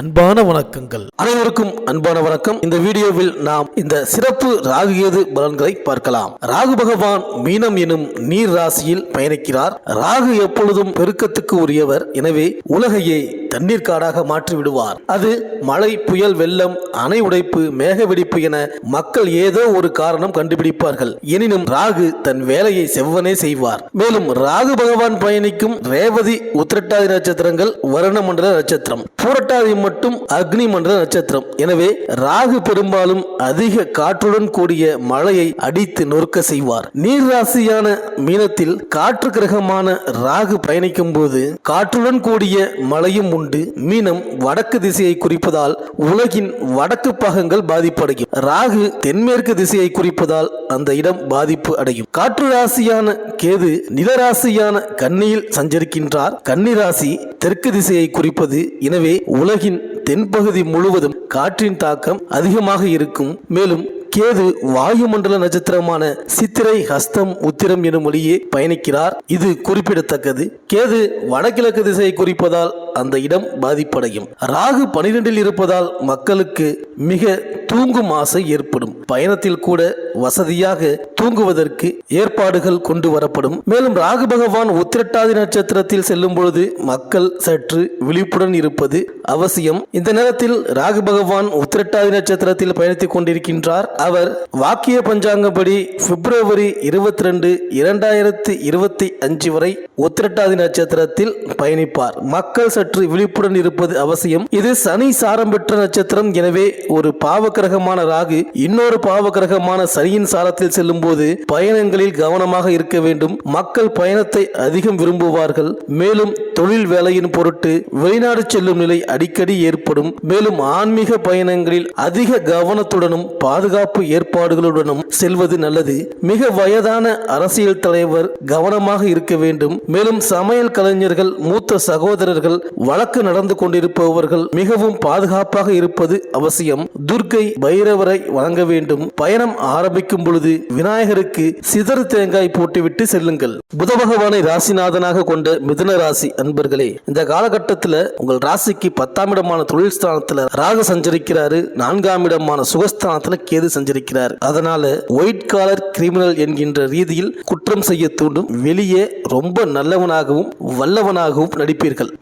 அன்பான வணக்கங்கள். அனைவருக்கும் அன்பான வணக்கம். இந்த வீடியோவில் நாம் இந்த சிறப்பு ராகு கேது பலன்களை பார்க்கலாம். ராகு பகவான் மீனம் எனும் நீர் ராசியில் பயணிக்கிறார். ராகு எப்பொழுதும் பெருக்கத்துக்கு உரியவர். எனவே உலகையே தண்ணீர் காடாக மாற்றி விடுவார். அது மழை புயல் வெள்ளம் அணை உடைப்பு மேக வெடிப்பு என மக்கள் ஏதோ ஒரு காரணம் கண்டுபிடிப்பார்கள். எனினும் ராகு தன் வேலையை செவ்வனே செய்வார். மேலும் ராகு பகவான் பயணிக்கும் ரேவதி உத்திரட்டாதி நட்சத்திரங்கள் வருண மண்டல நட்சத்திரம் பூரட்டாதி மட்டும் அக்னி மண்டல நட்சத்திரம். எனவே ராகு பெரும்பாலும் அதிக காற்றுடன் கூடிய மழையை அடித்து நொறுக்க செய்வார். நீர் ராசியான மீனத்தில் காற்று கிரகமான ராகு பயணிக்கும் போது காற்றுடன் கூடிய மழையும் உண்டு மீனம் வடக்கு திசையை குறிப்பதால் உலகின் வடக்கு பாகங்கள் பாதிப்படையும். ராகு தென்மேற்கு திசையை குறிப்பதால் அந்த இடம் பாதிப்பு அடையும். காற்று ராசியான கேது நிலராசியான கன்னியில் சஞ்சரிக்கின்றார். கன்னி ராசி தெற்கு திசையை குறிப்பது. எனவே உலகின் தென்பகுதி முழுவதும் காற்றின் தாக்கம் அதிகமாக இருக்கும். மேலும் கேது வாயுமண்டல நட்சத்திரமான சித்திரை ஹஸ்தம் உத்திரம் எனும் வழியே பயணிக்கிறார். இது குறிப்பிடத்தக்கது. கேது வடகிழக்கு திசையை குறிப்பதால் அந்த இடம் பாதிப்படையும். ராகு பனிரெண்டில் இருப்பதால் மக்களுக்கு மிக தூங்கும் ஆசை ஏற்படும். பயணத்தில் கூட வசதியாக தூங்குவதற்கு ஏற்பாடுகள் கொண்டு வரப்படும். மேலும் ராகு பகவான் உத்திரட்டாதி நட்சத்திரத்தில் செல்லும் பொழுது மக்கள் சற்று விழிப்புடன் இருப்பது அவசியம். இந்த நேரத்தில் ராகு பகவான் உத்திரட்டாதி நட்சத்திரத்தில் பயணித்துக் கொண்டிருக்கின்றார். அவர் வாக்கிய பஞ்சாங்கப்படி பிப்ரவரி இருபத்தி ரெண்டு இரண்டாயிரத்தி இருபத்தி அஞ்சு வரை உத்திரட்டாதி நட்சத்திரத்தில் பயணிப்பார். மக்கள் சற்று விழிப்புடன் இருப்பது அவசியம். இது சனி சாரம் பெற்ற நட்சத்திரம். எனவே ஒரு பாவக்கிரகமான ராகு இன்னொரு பாவக்கிரகமான சனியின் சாரத்தில் செல்லும் போது பயணங்களில் கவனமாக இருக்க வேண்டும். மக்கள் பயணத்தை அதிகம் விரும்புவார்கள். மேலும் தொழில் வேலையின் பொருட்டு வெளிநாடு செல்லும் நிலை அடிக்கடி ஏற்படும். மேலும் ஆன்மீக பயணங்களில் அதிக கவனத்துடனும் பாதுகாப்பு ஏற்பாடுகளுடனும் செல்வது நல்லது. மிக வயதான அரசியல் தலைவர் கவனமாக இருக்க வேண்டும். மேலும் சமையல் கலைஞர்கள் மூத்த சகோதரர்கள் வழக்கு நடந்து கொண்டிருப்பவர்கள் மிகவும் பாதுகாப்பாக இருப்பது அவசியம். துர்க்கை பைரவரை வணங்க வேண்டும். பயணம் ஆரம்பிக்கும் பொழுது விநாயகருக்கு சிதறு தேங்காய் போட்டுவிட்டு செல்லுங்கள். புத பகவானை ராசிநாதனாக கொண்ட மிதுன ராசி அன்பர்களே இந்த காலகட்டத்தில் உங்கள் ராசிக்கு பத்தாம் இடமான தொழில் ஸ்தானத்தில் ராக சஞ்சரிக்கிறாரு. நான்காம் இடமான சுகஸ்தானத்தில் கேது சஞ்சரிக்கிறார். அதனால ஒயிட் காலர் கிரிமினல் என்கின்ற ரீதியில் குற்றம் செய்ய தூண்டும். வெளியே ரொம்ப நல்லவனாகவும் வல்லவனாகவும் நடிப்பீர்கள்.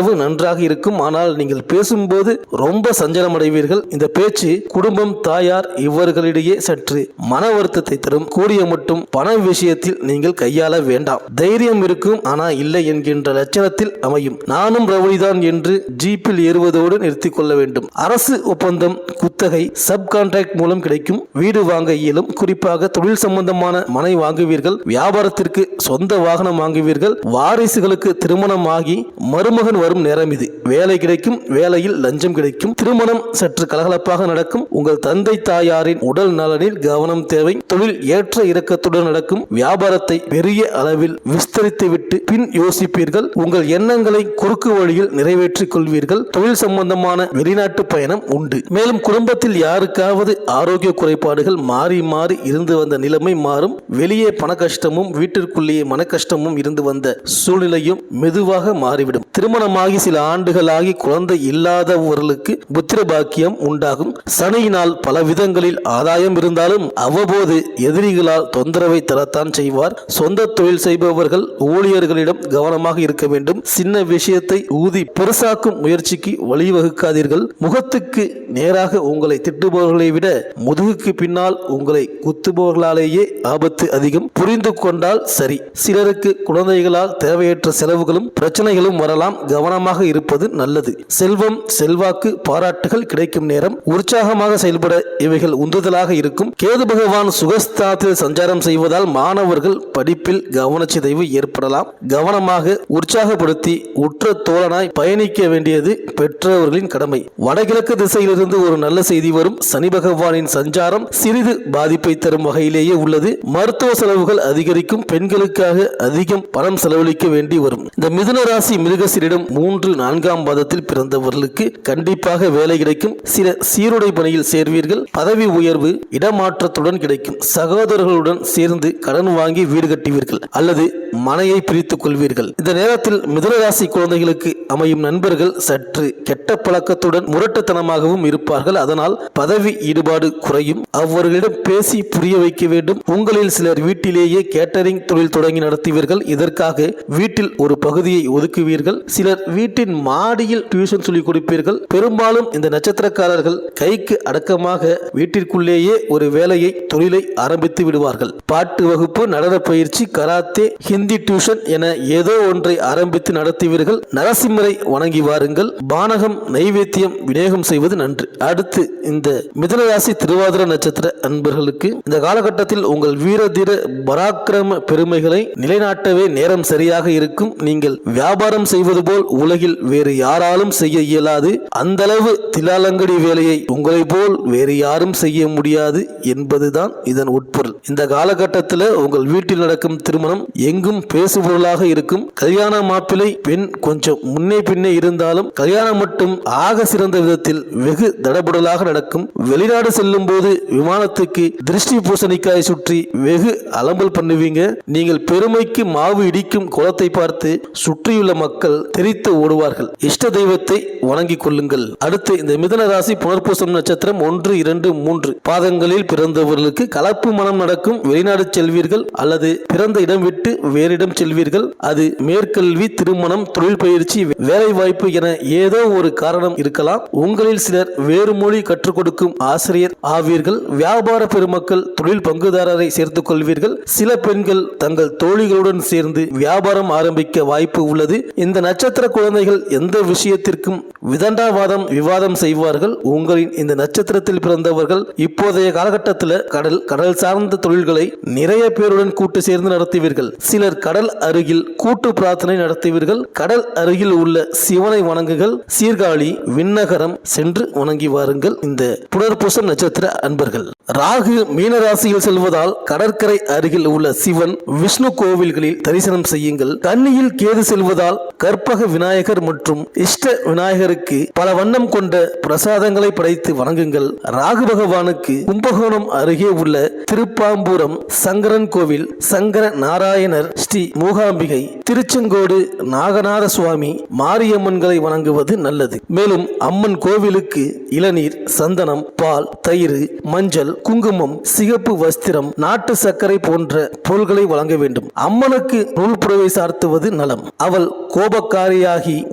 பணவரவு நன்றாக இருக்கும். ஆனால் நீங்கள் பேசும்போது ரொம்ப சஞ்சலம் அடைவீர்கள் இந்த பேச்சு குடும்பம் தாயார் இவர்களிடையே சற்று மன வருத்தத்தை தரும். கூடிய மட்டும் பண விஷயத்தில் நீங்கள் கையாள வேண்டாம். தைரியம் இருக்கும் ஆனா இல்லை என்கின்ற லட்சணத்தில் அமையும். நானும் ரவுடிதான் என்று ஜீப்பில் ஏறுவதோடு நிறுத்திக் கொள்ள வேண்டும். அரசு ஒப்பந்தம் குத்தகை சப் கான்ட்ராக்ட் மூலம் கிடைக்கும். வீடு வாங்க இயலும். குறிப்பாக தொழில் சம்பந்தமான மனை வாங்குவீர்கள். வியாபாரத்திற்கு சொந்த வாகனம் வாங்குவீர்கள். வாரிசுகளுக்கு திருமணம் ஆகி மருமகன் வரும் நேரம் இது. வேலை கிடைக்கும் வேலையில் லஞ்சம் கிடைக்கும் திருமணம் சற்று கலகலப்பாக நடக்கும் உங்கள் தந்தை தாயாரின் உடல் நலனில் கவனம் தேவை தொழில் ஏற்ற இறக்கத்துடன் நடக்கும் வியாபாரத்தை பெரிய அளவில் விஸ்தரித்துவிட்டு பின் யோசிப்பீர்கள் உங்கள் எண்ணங்களை குறுக்கு வழியில் நிறைவேற்றிக் கொள்வீர்கள் தொழில் சம்பந்தமான வெளிநாட்டு பயணம் உண்டு. மேலும் குடும்பத்தில் யாருக்காவது ஆரோக்கிய குறைபாடுகள் மாறி மாறி இருந்து வந்த நிலைமை மாறும். வெளியே பண கஷ்டமும் வீட்டிற்குள்ளேயே மன கஷ்டமும் இருந்து வந்த சூழ்நிலையும் மெதுவாக மாறிவிடும். திருமணமாக சில ஆண்டுகளாகி குழந்தை இல்லாதவர்களுக்கு புத்திர பாக்கியம் உண்டாகும். சனியினால் பல விதங்களில் ஆதாயம் இருந்தாலும் அவ்வப்போது எதிரிகளால் தொந்தரவை தரத்தான் செய்வார். சொந்த தொழில் செய்பவர்கள் ஊழியர்களிடம் கவனமாக இருக்க வேண்டும். சின்ன விஷயத்தை ஊதி பெருசாக்கும் முயற்சிக்கு வழிவகுக்காதீர்கள். முகத்துக்கு நேராக உங்களை திட்டுபவர்களை விட முதுகுக்கு பின்னால் உங்களை குத்துபவர்களாலேயே ஆபத்து அதிகம். புரிந்து கொண்டால் சரி. சிலருக்கு குழந்தைகளால் தேவையற்ற செலவுகளும் பிரச்சனைகளும் வரலாம். கவனமாக இருப்பது நல்லது. செல்வம் செல்வாக்கு பாராட்டுகள் கிடைக்கும் நேரம் உற்சாகமாக செயல்பட இவைகள் உந்துதலாக இருக்கும். கேது பகவான் சுகஸ்தானத்தில் சஞ்சாரம் செய்வதால் மாணவர்கள் படிப்பில் கவனச்சிதைவு ஏற்படலாம். கவனமாக உற்சாகப்படுத்தி உற்ற தோழனாய் பயணிக்க வேண்டியது பெற்றவர்களின் கடமை. வடகிழக்கு திசையிலிருந்து ஒரு நல்ல செய்தி வரும். சனி பகவானின் சஞ்சாரம் சிறிது பாதிப்பை தரும் வகையிலேயே உள்ளது. மருத்துவ செலவுகள் அதிகரிக்கும். பெண்களுக்காக அதிகம் பணம் செலவழிக்க வேண்டி வரும். இந்த மிதுன ராசி மிருகசிரிடம் மூன்று நான்காம் பாதத்தில் பிறந்தவர்களுக்கு கண்டிப்பாக வேலை கிடைக்கும். சில சீருடை பணியில் சேர்வீர்கள். பதவி உயர்வு இடமாற்றத்துடன் கிடைக்கும். சகோதரர்களுடன் சேர்ந்து கடன் வாங்கி வீடு கட்டுவீர்கள். அல்லது மனையை பிரித்துக் கொள்வீர்கள். இந்த நேரத்தில் மிதனராசி குழந்தைகளுக்கு அமையும் நண்பர்கள் சற்று கெட்ட பழக்கத்துடன் முரட்டுத்தனமாகவும் இருப்பார்கள். அதனால் பதவி ஈடுபாடு குறையும். அவர்களிடம் பேசி புரிய வைக்க வேண்டும். உங்களில் சிலர் வீட்டிலேயே கேட்டரிங் தொழில் தொடங்கி நடத்துவீர்கள். இதற்காக வீட்டில் ஒரு பகுதியை ஒதுக்குவீர்கள். சிலர் வீட்டின் மாடியில் டியூஷன் சொல்லிக் கொடுப்பீர்கள். பெரும்பாலும் இந்த நட்சத்திரக்காரர்கள் கைக்கு அடக்கமாக வீட்டிற்குள்ளேயே ஒரு வேலையை தொழிலை ஆரம்பித்து விடுவார்கள். பாட்டு வகுப்பு நடன பயிற்சி கராத்தே ஹிந்தி டியூஷன் என ஏதோ ஒன்றை ஆரம்பித்து நடத்துவீர்கள். நரசிம்மரை வணங்கி வாருங்கள். பானகம் நைவேத்தியம் விநியோகம் செய்வது நன்று. அடுத்து இந்த மிதனராசி திருவாதிர நட்சத்திர அன்பர்களுக்கு இந்த காலகட்டத்தில் உங்கள் வீரதீர பராக்கிரம பெருமைகளை நிலைநாட்டவே நேரம் சரியாக இருக்கும். நீங்கள் வியாபாரம் செய்வது போல் உலகில் வேறு யாராலும் செய்ய இயலாது. அந்த அளவு திலாலங்கடி வேலையை உங்களை போல் வேறு யாரும் செய்ய முடியாது என்பதுதான் இதன் உட்பொருள். இந்த காலகட்டத்தில் உங்கள் வீட்டில் நடக்கும் திருமணம் எங்கும் பேசுபொருளாக இருக்கும். கல்யாண மாப்பிள்ளை பெண் கொஞ்சம் முன்னே பின்னே இருந்தாலும் கல்யாணம் மட்டும் ஆக சிறந்த விதத்தில் வெகு தடபுடலாக நடக்கும். வெளிநாடு செல்லும் போது விமானத்துக்கு திருஷ்டி பூசணிக்காய் சுற்றி வெகு அலம்பல் பண்ணுவீங்க. நீங்கள் பெருமைக்கு மாவு இடிக்கும் குளத்தை பார்த்து சுற்றியுள்ள மக்கள் தெரித்து ஓடுவார்கள். இஷ்ட தெய்வத்தை வணங்கிக் கொள்ளுங்கள். அடுத்து இந்த மிதன ராசி புனர்பூசம் நட்சத்திரம் ஒன்று இரண்டு மூன்று. பாதங்களில் பிறந்தவர்களுக்கு கலப்பு மனம் நடக்கும் வெளிநாடு செல்வீர்கள் அல்லது பிறந்த இடம் விட்டு வேறிடம் செல்வீர்கள். அது மேற்கல்வி திருமணம் தொழில் பயிற்சி வேலை வாய்ப்பு என ஏதோ ஒரு காரணம் இருக்கலாம். உங்களில் சிலர் வேறு மொழி கற்றுக் கொடுக்கும் ஆசிரியர் ஆவீர்கள். வியாபார பெருமக்கள் தொழில் பங்குதாரரை சேர்த்துக் கொள்வீர்கள். சில பெண்கள் தங்கள் தோழிகளுடன் சேர்ந்து வியாபாரம் ஆரம்பிக்க வாய்ப்பு உள்ளது. இந்த நட்சத்திர குழந்தைகள் எந்த விஷயத்திற்கும் விதண்டாவாதம் விவாதம் செய்வார்கள். உங்களின் இந்த நட்சத்திரத்தில் பிறந்தவர்கள் இப்போதைய காலகட்டத்தில் கடல் கடல் சார்ந்த தொழில்களை நிறைய பேருடன் கூட்டு சேர்ந்து நடத்துவீர்கள். சிலர் கடல் அருகில் கூட்டு பிரார்த்தனை நடத்துவீர்கள். கடல் அருகில் உள்ள சிவனை வணங்குகள் சீர்காழி விண்ணகரம் சென்று வணங்கி வாருங்கள். இந்த புனர்பூசம் நட்சத்திர அன்பர்கள். ராகு மீனராசியில் செல்வதால் கடற்கரை அருகில் உள்ள சிவன் விஷ்ணு கோவில்களில் தரிசனம் செய்யுங்கள். கன்னியில் கேது செல்வதால் கற்பக விநாயகர் மற்றும் இஷ்ட விநாயகருக்கு பல வண்ணம் கொண்ட பிரசாதங்களை படைத்து வணங்குங்கள். ராகு பகவானுக்கு கும்பகோணம் அருகே உள்ள திருப்பாம்பூரம் சங்கரன் கோவில் சங்கர நாராயணர் ஸ்ரீ மூகாம்பிகை திருச்செங்கோடு நாகநாத சுவாமி மாரியம்மன்களை வணங்குவது நல்லது. மேலும் அம்மன் கோவிலுக்கு இளநீர் சந்தனம் பால் தயிர் மஞ்சள் குங்குமம் சிகப்பு வஸ்திரம் நாட்டு சர்க்கரை போன்ற பொருள்களை வழங்க வேண்டும். அம்மனுக்கு நூல் புடவை சார்த்துவது நலம். அவள் கோபக்காரியாக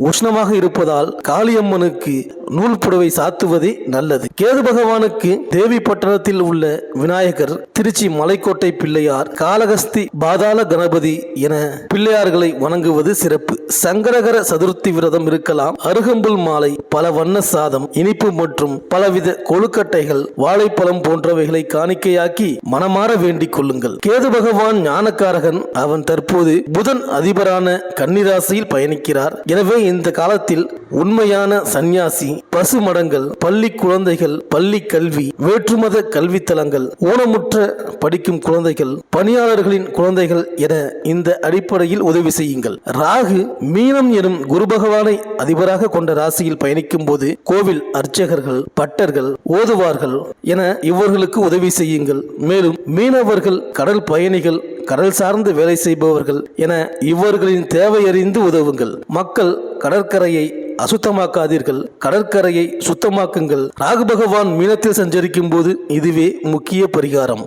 உஷ்ணமாக இருப்பதால் காளியம்மனுக்கு நூல் புடவை சாத்துவதே நல்லது. கேது பகவானுக்கு தேவிப்பட்டணத்தில் உள்ள விநாயகர் திருச்சி மலைக்கோட்டை பிள்ளையார் காளகஸ்தி பாதாள கணபதி என பிள்ளையார்களை வணங்குவது சிறப்பு. சங்கரகர சதுர்த்தி விரதம் இருக்கலாம். அருகம்புல் மாலை பல வண்ண சாதம் இனிப்பு மற்றும் பலவித கொழுக்கட்டைகள் வாழைப்பழம் போன்றவைகளை காணிக்கையாக்கி மனமாற வேண்டிக் கொள்ளுங்கள். கேது பகவான் ஞானக்காரகன். அவன் தற்போது புதன் அதிபரான கன்னிராசியில் பயணிக்கிறார். எனவே இந்த காலத்தில் உண்மையான சந்நியாசி பசு மடங்கள் பள்ளி குழந்தைகள் பள்ளி கல்வி வேற்றுமத கல்வித்தலங்கள் ஊனமுற்ற படிக்கும் குழந்தைகள் பணியாளர்களின் குழந்தைகள் என இந்த அடிப்படையில் உதவி செய்யுங்கள். ராகு மீனம் எனும் குரு பகவானை அதிபராக கொண்ட ராசியில் பயணிக்கும் போது கோவில் அர்ச்சகர்கள் பட்டர்கள் ஓதுவார்கள் என இவர்களுக்கு உதவி செய்யுங்கள். மேலும் மீனவர்கள் கடல் பயணிகள் கடல் சார்ந்து வேலை செய்பவர்கள் என இவர்களின் தேவையறிந்து உதவுங்கள். மக்கள் கடற்கரையை அசுத்தமாக்காதீர்கள். கடற்கரையை சுத்தமாக்குங்கள். ராகு பகவான் மீனத்தில் சஞ்சரிக்கும் போது இதுவே முக்கிய பரிகாரம்.